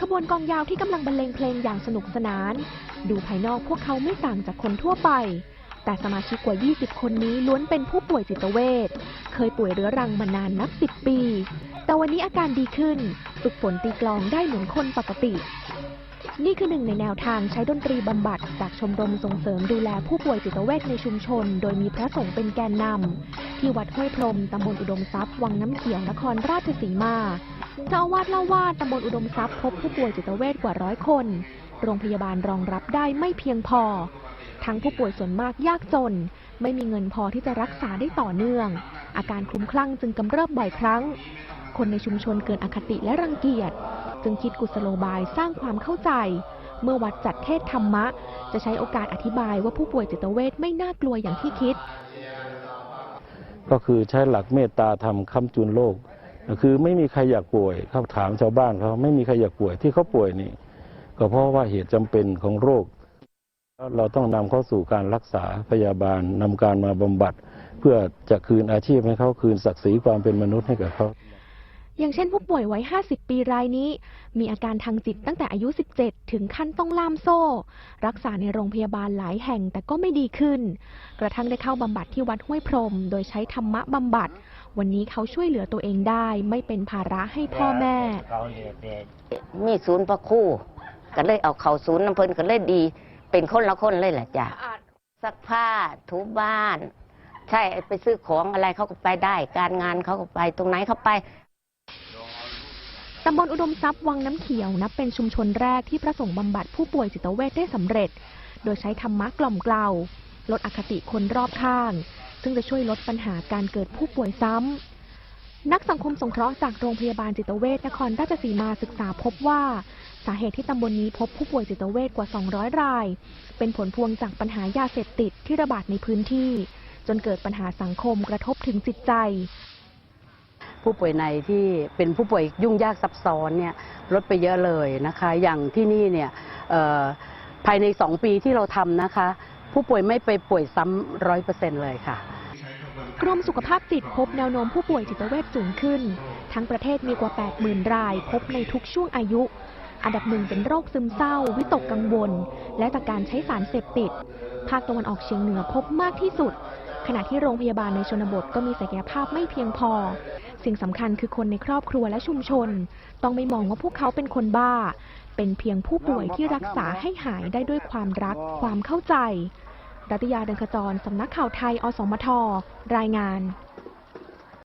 ขบวนกองยาวที่กำลังบรรเลงเพลงอย่างสนุกสนาน ดูภายนอกพวกเขาไม่ต่างจากคนทั่วไป แต่สมาชิกกว่า 20 คนนี้ล้วนเป็นผู้ป่วยจิตเวชเคยป่วยเรื้อรังมานานนับ 10 ปี แต่วันนี้อาการดีขึ้น ฝึกฝนตีกลองได้เหมือนคนปกติ นี่คือหนึ่งในแนวทางใช้ดนตรีบำบัด จากชมรมส่งเสริมดูแลผู้ป่วยจิตเวชในชุมชน โดยมีพระสงฆ์เป็นแกนนำที่วัดห้วยพรมตำบลอุดมทรัพย์วังน้ำเขียวนครราชสีมา เจ้าอาวาสเล่าว่าตำบลอุดมทรัพย์พบผู้ป่วยจิตเวชกว่าร้อยคน โรงพยาบาลรองรับได้ไม่เพียงพอ ทั้งผู้ป่วยส่วนมากยากจน ไม่มีเงินพอที่จะรักษาได้ต่อเนื่อง อาการคลุ้มคลั่งจึงกำเริบบ่อยครั้ง คนในชุมชนเกิดอคติและรังเกียจ จึงคิดกุศโลบายสร้างความเข้าใจ เมื่อวัดจัดเทศธรรมะ จะใช้โอกาสอธิบายว่าผู้ป่วยจิตเวชไม่น่ากลัวอย่างที่คิด ก็คือใช้หลักเมตตาธรรมค้ำจุนโลก คือไม่มีใครอยากป่วยเขาถามชาวบ้านเขาไม่มีใครอยากป่วยที่เขาป่วยนี่ ก็เพราะว่าเหตุจำเป็นของโรค เราต้องนำเข้าสู่การรักษาพยาบาลนำการมาบำบัด เพื่อจะคืนอาชีพให้เขาคืนศักดิ์ศรีความเป็นมนุษย์ให้กับเขาอย่างเช่นผู้ป่วยวัย 50 ปีรายนี้ มีอาการทางจิตตั้งแต่อายุ 17 ถึงขั้นต้องล่ามโซ่ รักษาในโรงพยาบาลหลายแห่งแต่ก็ไม่ดีขึ้น กระทั่งได้เข้าบำบัดที่วัดห้วยพรม โดยใช้ธรรมะบำบัด วันนี้เขาช่วยเหลือตัวเองได้ ไม่เป็นภาระให้พ่อแม่ มีศูนย์ประคู่ ก็เลยเอาเขาศูนย์น้ำเพลินก็เลยดี เป็นคนละคนเลยแหละจ้ะซักผ้าถูบ้าน ใช่ไปซื้อของอะไรเขาก็ไปได้ การงานเขาก็ไปตรงไหนเขาไปตำบลอุดมทรัพย์วังน้ำเขียวนับเป็นชุมชนแรกที่พระสงฆ์บำบัดผู้ป่วยจิตเวชได้สำเร็จ โดยใช้ธรรมะกล่อมเกลาลดอคติคนรอบข้าง ซึ่งจะช่วยลดปัญหาการเกิดผู้ป่วยซ้ำ นักสังคมสงเคราะห์จากโรงพยาบาลจิตเวชนครราชสีมาศึกษาพบว่าสาเหตุที่ตำบลนนี้พบผู้ป่วยจิตเวชกว่า 200 ราย เป็นผลพวงจากปัญหายาเสพติดที่ระบาดในพื้นที่ จนเกิดปัญหาสังคมกระทบถึงจิตใจ ผู้ป่วยในที่เป็นผู้ป่วยยุ่งยากซับซ้อนเนี่ยลดไปเยอะเลยนะคะ อย่างที่นี่เนี่ยภายใน 2 ปีที่เราทำนะคะ ผู้ป่วยไม่ไปป่วยซ้ำร้อยเปอร์เซ็นต์เลยค่ะ กรมสุขภาพจิตพบแนวโน้มผู้ป่วยจิตเวชสูงขึ้น ทั้งประเทศมีกว่า 80,000 ราย พบในทุกช่วงอายุ อันดับหนึ่งเป็นโรคซึมเศร้า วิตกกังวล และจากการใช้สารเสพติด ภาคตะวันออกเฉียงเหนือพบมากที่สุด ขณะที่โรงพยาบาลในชนบทก็มีศักยภาพไม่เพียงพอ สิ่งสำคัญคือคนในครอบครัวและชุมชน ต้องไม่มองว่าพวกเขาเป็นคนบ้า เป็นเพียงผู้ป่วยที่รักษาให้หายได้ด้วยความรักความเข้าใจ รัตยาเดินขจร สำนักข่าวไทย อสมท รายงาน